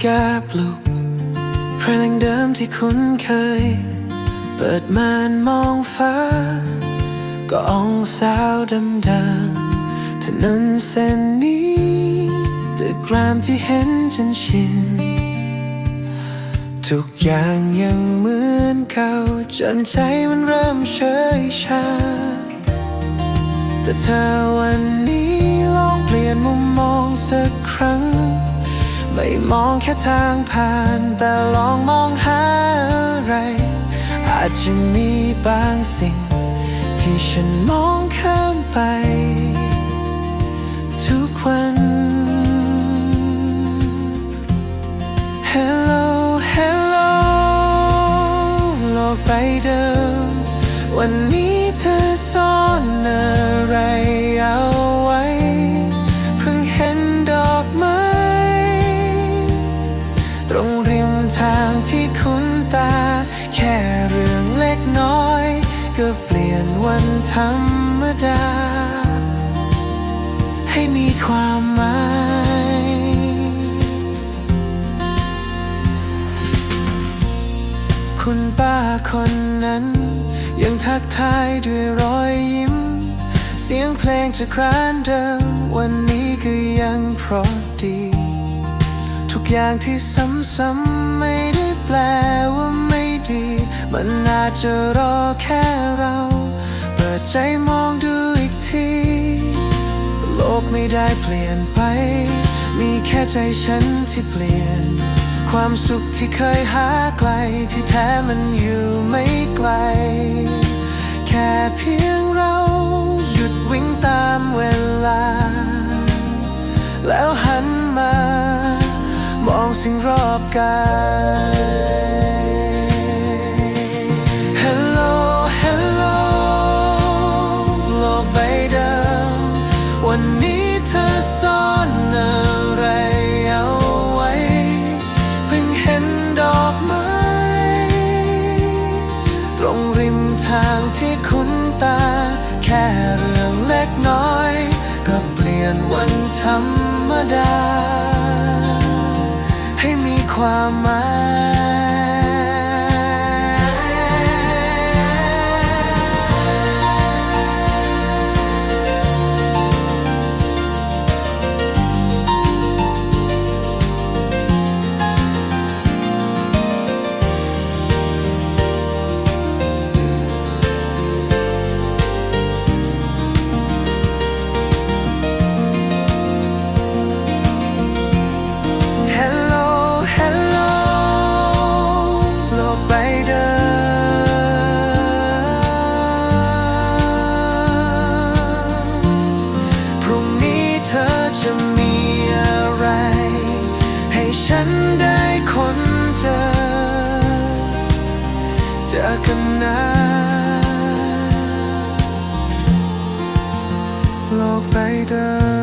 แก้ปลุกเพลงเดิมที่คุ้นเคย เปิดม่านมองฟ้า ก็อ่องสาวดำดำถนนเส้นนี้ตึกรามที่เห็นจนชิน ทุกอย่างยังเหมือนเก่าจนใจมันเริ่มเฉยชา แต่เธอวันนี้ลองเปลี่ยนมุมมองสักครั้ง ไม่มองแค่ทางผ่าน แต่ลองมองหาอะไร อาจจะมีบางสิ่ง ที่ฉันมองข้ามไป ทุกวัน Hello Hello โลกใบเดิม วันนี้ ที่คุ้นตา แค่เรื่องเล็กน้อย ก็เปลี่ยนวันธรรมดา ให้มีความหมายคุณป้าคนนั้น ยังทักทายด้วยรอยยิ้ม เสียงเพลงจากร้านเดิม วันนี้ก็ยังเพราะดี ทุกอย่างที่ซ้ำๆไม่ได้ ลว่าไม่ดี มันอาจจะรอแค่เรา เปิดใจมองดูอีกที โลกไม่ได้เปลี่ยนไป มีแค่ใจฉันที่เปลี่ยน ความสุขที่เคยหาไกลที่แท้มันอยู่ไม่ไกล แค่เพียงเราหยุดวิ่งตามเวลา แล้วหา สิ่งรอบกาย Hello Hello โลกใบเดิม วันนี้เธอซ่อนอะไรเอาไว้ เพิ่งเห็นดอกไม้ ตรงริมทางที่คุ้นตา แค่เรื่องเล็กน้อย ก็เปลี่ยนวันธรรมดา ความหมาย จะมีอะไร ให้ฉันได้ค้นเจอเจอกันนะโลกใบเดิม